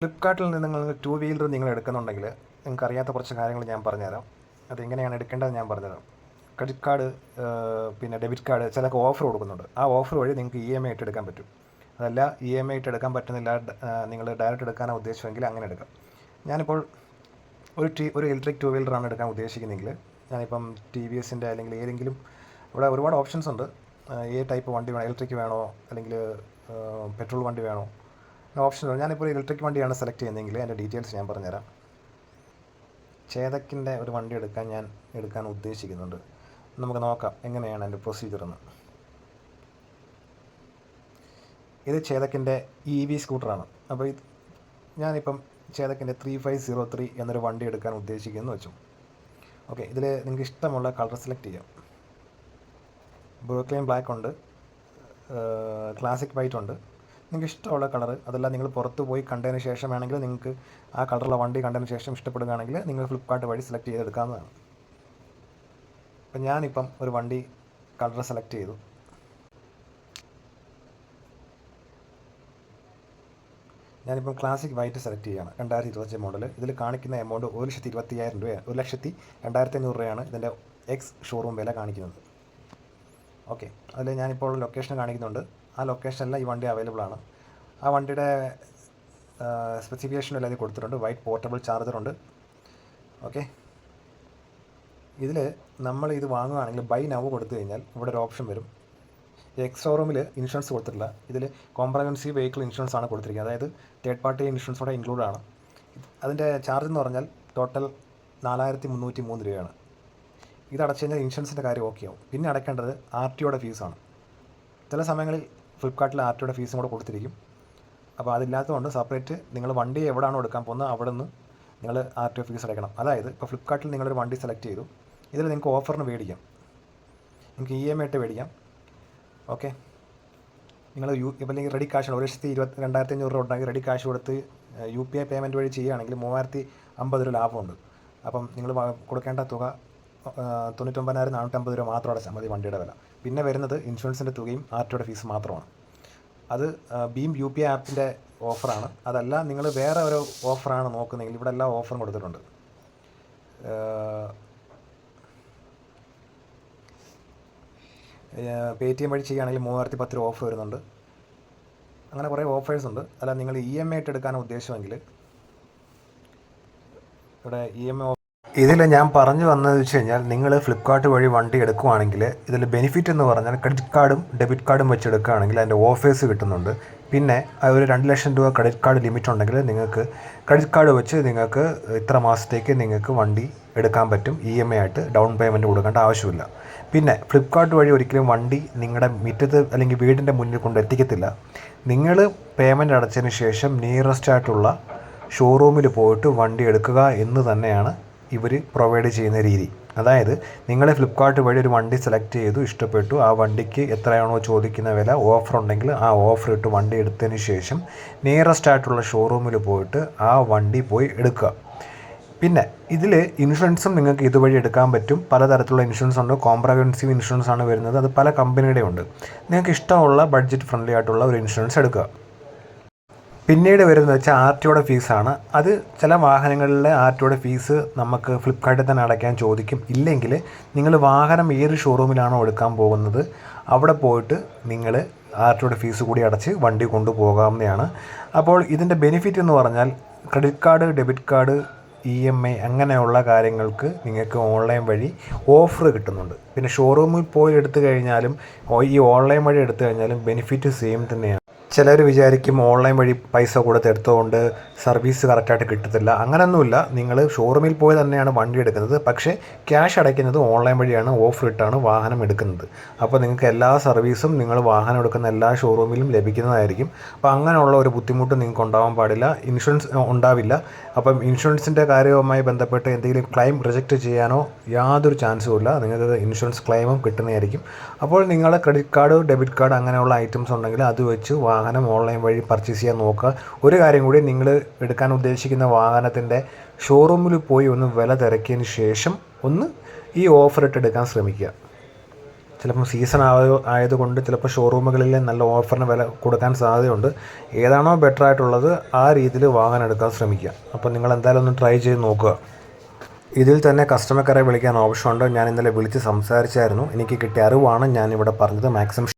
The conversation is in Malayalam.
ഫ്ലിപ്കാർട്ടിൽ നിന്ന് നിങ്ങൾ ടു വീലർ നിങ്ങൾ എടുക്കുന്നുണ്ടെങ്കിൽ നിങ്ങൾക്ക് അറിയാത്ത കുറച്ച് കാര്യങ്ങൾ ഞാൻ പറഞ്ഞുതരാം. അതെങ്ങനെയാണ് എടുക്കേണ്ടത് ഞാൻ പറഞ്ഞുതരാം. ക്രെഡിറ്റ് കാർഡ് പിന്നെ ഡെബിറ്റ് കാർഡ് ചിലക്ക് ഓഫർ കൊടുക്കുന്നുണ്ട്. ആ ഓഫർ വഴി നിങ്ങൾക്ക് ഇ എം ഐ ആയിട്ട് എടുക്കാൻ പറ്റും. അതല്ല ഇ എം ഐ ആയിട്ട് എടുക്കാൻ പറ്റുന്നില്ല നിങ്ങൾ ഡയറക്റ്റ് എടുക്കാനാണ് ഉദ്ദേശമെങ്കിൽ അങ്ങനെ എടുക്കാം. ഞാനിപ്പോൾ ഒരു ടി ഒരു ഇലക്ട്രിക് ടു വീലറാണ് എടുക്കാൻ ഉദ്ദേശിക്കുന്നതെങ്കിൽ ഞാനിപ്പം ടി വി എസിന്റെ അല്ലെങ്കിൽ ഏതെങ്കിലും ഇവിടെ ഒരുപാട് ഓപ്ഷൻസ് ഉണ്ട്. ഏത് ടൈപ്പ് വണ്ടി വേണോ ഇലക്ട്രിക് വേണോ അല്ലെങ്കിൽ പെട്രോൾ വണ്ടി വേണോ ഓപ്ഷൻ ഞാനിപ്പോൾ ഇലക്ട്രിക് വണ്ടിയാണ് സെലക്ട് ചെയ്യുന്നതെങ്കിൽ അതിന്റെ ഡീറ്റെയിൽസ് ഞാൻ പറഞ്ഞുതരാം. ചേതക്കിന്റെ ഒരു വണ്ടി എടുക്കാൻ ഞാൻ എടുക്കാൻ ഉദ്ദേശിക്കുന്നുണ്ട്. നമുക്ക് നോക്കാം എങ്ങനെയാണ് അതിന്റെ പ്രൊസീജിയർ എന്ന്. ഇത് ചേതക്കിന്റെ ഇ വി സ്കൂട്ടറാണ് അപ്പോൾ ഇത് ഞാനിപ്പം ചേതക്കിന്റെ ത്രീ ഫൈവ് സീറോ ത്രീ എന്നൊരു വണ്ടി എടുക്കാൻ ഉദ്ദേശിക്കുന്നു വെച്ചു. ഓക്കെ ഇതിൽ നിങ്ങൾക്ക് ഇഷ്ടമുള്ള കളർ സെലക്ട് ചെയ്യാം. ബ്രോക്ലെയിൻ ബ്ലാക്ക് ഉണ്ട്. ക്ലാസിക് വൈറ്റ് ഉണ്ട്. നിങ്ങൾക്ക് ഇഷ്ടമുള്ള കളർ അതല്ല നിങ്ങൾ പുറത്ത് പോയി കണ്ടതിന് ശേഷം വേണമെങ്കിൽ നിങ്ങൾക്ക് ആ കളറുള്ള വണ്ടി കണ്ടതിന് ശേഷം ഇഷ്ടപ്പെടുകയാണെങ്കിൽ നിങ്ങൾ ഫ്ലിപ്കാർട്ട് വഴി സെലക്ട് ചെയ്തെടുക്കാവുന്നതാണ്. അപ്പം ഞാനിപ്പം ഒരു വണ്ടി കളർ സെലക്ട് ചെയ്തു. ഞാനിപ്പം ക്ലാസിക് വൈറ്റ് സെലക്ട് ചെയ്യുകയാണ് രണ്ടായിരത്തി ഇരുപത്തഞ്ച് മോഡൽ ഇതിൽ കാണിക്കുന്ന എമൗണ്ട് ഒരു ലക്ഷത്തി ഇരുപത്തി അയ്യായിരം രൂപയാണ്. ഒരു ലക്ഷത്തി രണ്ടായിരത്തി അഞ്ഞൂറ് രൂപയാണ് ഇതിന്റെ എക്സ് ഷോറൂം വില കാണിക്കുന്നത്. ഓക്കെ അതിൽ ഞാനിപ്പോൾ ലൊക്കേഷൻ കാണിക്കുന്നുണ്ട്. ആ ലൊക്കേഷനിൽ ഈ വണ്ടി അവൈലബിൾ ആണ്. ആ വണ്ടിയുടെ സ്പെസിഫിക്കേഷൻ എല്ലാം കൊടുത്തിട്ടുണ്ട്. വൈറ്റ് പോർട്ടബിൾ ചാർജറുണ്ട് ഓക്കെ ഇതിൽ നമ്മൾ ഇത് വാങ്ങുകയാണെങ്കിൽ ബൈ നവ് കൊടുത്തു കഴിഞ്ഞാൽ ഇവിടെ ഒരു ഓപ്ഷൻ വരും. എക്സ് ഷോറൂമിൽ ഇൻഷുറൻസ് കൊടുത്തിട്ടില്ല. ഇതിൽ കോംപ്രഹെൻസീവ് വെഹിക്കിൾ ഇൻഷുറൻസ് ആണ് കൊടുത്തിരിക്കുന്നത്. അതായത് തേർഡ് പാർട്ടി ഇൻഷുറൻസോടെ ഇൻക്ലൂഡ് ആണ്. അതിന്റെ ചാർജ് എന്ന് പറഞ്ഞാൽ ടോട്ടൽ നാലായിരത്തി മുന്നൂറ്റി മൂന്ന് രൂപയാണ്. ഇത് അടച്ചു കഴിഞ്ഞാൽ ഇൻഷുറൻസിന്റെ കാര്യം ഓക്കെ ആവും. പിന്നെ അടയ്ക്കേണ്ടത് ആർ ടി ഒയുടെ ഫീസാണ് ചില സമയങ്ങളിൽ ഫ്ലിപ്കാർട്ടിൽ ആർ ടി ഒയുടെ ഫീസും കൂടെ കൊടുത്തിരിക്കും. അപ്പോൾ അതില്ലാത്തതുകൊണ്ട് സെപ്പറേറ്റ് നിങ്ങൾ വണ്ടി എവിടെയാണോ എടുക്കാൻ പോകുന്നത് അവിടെ നിന്ന് നിങ്ങൾ ആർ ടി ഫീസ് അടയ്ക്കണം. അതായത് ഇപ്പോൾ ഫ്ലിപ്കാർട്ടിൽ നിങ്ങളൊരു വണ്ടി സെലക്ട് ചെയ്തു. ഇതിൽ നിങ്ങൾക്ക് ഓഫറിന് മേടിക്കാം. നിങ്ങൾക്ക് ഇ എം ഐ ആയിട്ട് മേടിക്കാം. ഓക്കെ. നിങ്ങൾ യു ഇപ്പം അല്ലെങ്കിൽ റെഡി കാഷ് ഒരു ലക്ഷത്തി ഇരുപത്തി രണ്ടായിരത്തി അഞ്ഞൂറ് രൂപ ഉണ്ടെങ്കിൽ റെഡി കാഷ് കൊടുത്ത് യു പി ഐ പേയ്മെന്റ് വഴി ചെയ്യുകയാണെങ്കിൽ മൂവായിരത്തി അമ്പത് രൂപ ലാഭമുണ്ട്. അപ്പം നിങ്ങൾ കൊടുക്കേണ്ട തുക തൊണ്ണൂറ്റൊമ്പതിനായിരം നാനൂറ്റമ്പത് രൂപ മാത്രം അടച്ചാൽ മതി വണ്ടിയുടെ വില. പിന്നെ വരുന്നത് ഇൻഷുറൻസിന്റെ തുകയും ആർ ഫീസ് മാത്രമാണ്. അത് ബീം യു പി ഐ ആപ്പിന്റെ ഓഫറാണ്. അതല്ല നിങ്ങൾ വേറെ ഒരു ഓഫറാണ് നോക്കുന്നതെങ്കിൽ ഇവിടെ എല്ലാ ഓഫറും കൊടുത്തിട്ടുണ്ട്. പേ ടി എം വഴി ചെയ്യുകയാണെങ്കിൽ മൂവായിരത്തി പത്ത് രൂപ ഓഫർ വരുന്നുണ്ട്. അങ്ങനെ കുറേ ഓഫേഴ്സ് ഉണ്ട്. അല്ല നിങ്ങൾ ഇ എം ഐ ആയിട്ട് എടുക്കാൻ ഉദ്ദേശമെങ്കിൽ ഇവിടെ ഇ എം ഐ ഇതിൽ ഞാൻ പറഞ്ഞു വന്നത് വെച്ച് കഴിഞ്ഞാൽ നിങ്ങൾ ഫ്ലിപ്പ്കാർട്ട് വഴി വണ്ടി എടുക്കുവാണെങ്കിൽ ഇതിൽ ബെനിഫിറ്റ് എന്ന് പറഞ്ഞാൽ ക്രെഡിറ്റ് കാർഡും ഡെബിറ്റ് കാർഡും വെച്ച് എടുക്കുകയാണെങ്കിൽ അതിന്റെ ഓഫേഴ്സ് കിട്ടുന്നുണ്ട്. പിന്നെ ഒരു രണ്ട് ലക്ഷം രൂപ ക്രെഡിറ്റ് കാർഡ് ലിമിറ്റ് ഉണ്ടെങ്കിൽ നിങ്ങൾക്ക് ക്രെഡിറ്റ് കാർഡ് വെച്ച് നിങ്ങൾക്ക് ഇത്ര മാസത്തേക്ക് നിങ്ങൾക്ക് വണ്ടി എടുക്കാൻ പറ്റും. ഇ എം ഐ ആയിട്ട് ഡൗൺ പേയ്മെന്റ് കൊടുക്കേണ്ട ആവശ്യമില്ല. പിന്നെ ഫ്ലിപ്പ്കാർട്ട് വഴി ഒരിക്കലും വണ്ടി നിങ്ങളുടെ മുറ്റത്ത് അല്ലെങ്കിൽ വീടിന്റെ മുന്നിൽ കൊണ്ട് എത്തിക്കത്തില്ല. നിങ്ങൾ പേയ്മെന്റ് അടച്ചതിന് ശേഷം നിയറസ്റ്റ് ആയിട്ടുള്ള ഷോറൂമിൽ പോയിട്ട് വണ്ടി എടുക്കുക എന്ന് തന്നെയാണ് ഇവർ പ്രൊവൈഡ് ചെയ്യുന്ന രീതി. അതായത് നിങ്ങൾ ഫ്ലിപ്പ്കാർട്ട് വഴി ഒരു വണ്ടി സെലക്ട് ചെയ്തു ഇഷ്ടപ്പെട്ടു. ആ വണ്ടിക്ക് എത്രയാണോ ചോദിക്കുന്ന വില ഓഫർ ഉണ്ടെങ്കിൽ ആ ഓഫർ ഇട്ട് വണ്ടി എടുത്തതിന് ശേഷം നിയറസ്റ്റ് ആയിട്ടുള്ള ഷോറൂമിൽ പോയിട്ട് ആ വണ്ടി പോയി എടുക്കുക. പിന്നെ ഇതിൽ ഇൻഷുറൻസും നിങ്ങൾക്ക് ഇതുവഴി എടുക്കാൻ പറ്റും. പലതരത്തിലുള്ള ഇൻഷുറൻസ് ഉണ്ട്. കോംപ്രഹെൻസീവ് ഇൻഷുറൻസ് ആണ് വരുന്നത്. അത് പല കമ്പനിയുടെ ഉണ്ട്. നിങ്ങൾക്ക് ഇഷ്ടമുള്ള ബഡ്ജറ്റ് ഫ്രണ്ട്ലി ആയിട്ടുള്ള ഒരു ഇൻഷുറൻസ് എടുക്കുക. പിന്നീട് വരുന്നത് വെച്ചാൽ ആർ ടിയുടെ ഫീസാണ്. അത് ചില വാഹനങ്ങളിലെ ആർ ടിയുടെ ഫീസ് നമുക്ക് ഫ്ലിപ്പ്കാർട്ടിൽ തന്നെ അടയ്ക്കാൻ ചോദിക്കും. ഇല്ലെങ്കിൽ നിങ്ങൾ വാഹനം ഏത് ഷോറൂമിലാണോ എടുക്കാൻ പോകുന്നത് അവിടെ പോയിട്ട് നിങ്ങൾ ആർ ടിയുടെ ഫീസ് കൂടി അടച്ച് വണ്ടി കൊണ്ടുപോകാവുന്നതാണ്. അപ്പോൾ ഇതിന്റെ ബെനിഫിറ്റ് എന്ന് പറഞ്ഞാൽ credit card debit card E M I അങ്ങനെയുള്ള കാര്യങ്ങൾക്ക് നിങ്ങൾക്ക് ഓൺലൈൻ വഴി ഓഫർ കിട്ടുന്നുണ്ട്. പിന്നെ ഷോറൂമിൽ പോയി എടുത്തു കഴിഞ്ഞാലും ഈ ഓൺലൈൻ വഴി എടുത്തു കഴിഞ്ഞാലും ബെനിഫിറ്റ് സെയിം തന്നെയാണ്. ചിലർ വിചാരിക്കും ഓൺലൈൻ വഴി പൈസ കൊടുത്തെടുത്തുകൊണ്ട് സർവീസ് കറക്റ്റായിട്ട് കിട്ടത്തില്ല. അങ്ങനെയൊന്നുമില്ല നിങ്ങൾ ഷോറൂമിൽ പോയി തന്നെയാണ് വണ്ടി എടുക്കുന്നത്. പക്ഷേ ക്യാഷ് അടയ്ക്കുന്നത് ഓൺലൈൻ വഴിയാണ് ഓഫർ ഇട്ടാണ് വാഹനം എടുക്കുന്നത്. അപ്പോൾ നിങ്ങൾക്ക് എല്ലാ സർവീസും നിങ്ങൾ വാഹനം എടുക്കുന്ന എല്ലാ ഷോറൂമിലും ലഭിക്കുന്നതായിരിക്കും. അപ്പോൾ അങ്ങനെയുള്ള ഒരു ബുദ്ധിമുട്ട് നിങ്ങൾക്ക് ഉണ്ടാവാൻ പാടില്ല. ഇൻഷുറൻസ് ഉണ്ടാവില്ല. അപ്പം ഇൻഷുറൻസിന്റെ കാര്യവുമായി ബന്ധപ്പെട്ട് എന്തെങ്കിലും ക്ലെയിം റിജക്റ്റ് ചെയ്യാനോ യാതൊരു ചാൻസും ഇല്ല. നിങ്ങൾക്ക് ഇൻഷുറൻസ് ക്ലെയിമും കിട്ടുന്നതായിരിക്കും. അപ്പോൾ നിങ്ങളുടെ ക്രെഡിറ്റ് കാർഡ് ഡെബിറ്റ് കാർഡ് അങ്ങനെയുള്ള ഐറ്റംസ് ഉണ്ടെങ്കിൽ അത് വെച്ച് വാഹനം ഓൺലൈൻ വഴി പർച്ചേസ് ചെയ്യാൻ നോക്കുക. ഒരു കാര്യം കൂടി നിങ്ങൾ എടുക്കാൻ ഉദ്ദേശിക്കുന്ന വാഹനത്തിന്റെ ഷോറൂമിൽ പോയി ഒന്ന് വില തിരക്കിയതിന് ശേഷം ഒന്ന് ഈ ഓഫർ ഇട്ട് എടുക്കാൻ ശ്രമിക്കുക. ചിലപ്പം സീസൺ ആയോ ആയതുകൊണ്ട് ചിലപ്പോൾ ഷോറൂമുകളിൽ നല്ല ഓഫറിന് വില കൊടുക്കാൻ സാധ്യതയുണ്ട്. ഏതാണോ ബെറ്റർ ആയിട്ടുള്ളത് ആ രീതിയിൽ വാഹനം എടുക്കാൻ ശ്രമിക്കുക. അപ്പോൾ നിങ്ങൾ എന്തായാലും ഒന്ന് ട്രൈ ചെയ്ത് നോക്കുക. ഇതിൽ തന്നെ കസ്റ്റമർ കെയറെ വിളിക്കാൻ ഓപ്ഷൻ ഉണ്ട്. ഞാൻ ഇന്നലെ വിളിച്ച് സംസാരിച്ചായിരുന്നു. എനിക്ക് കിട്ടിയ അറിവാണ്. ഞാൻ ഇവിടെ പറഞ്ഞത് മാക്സിമം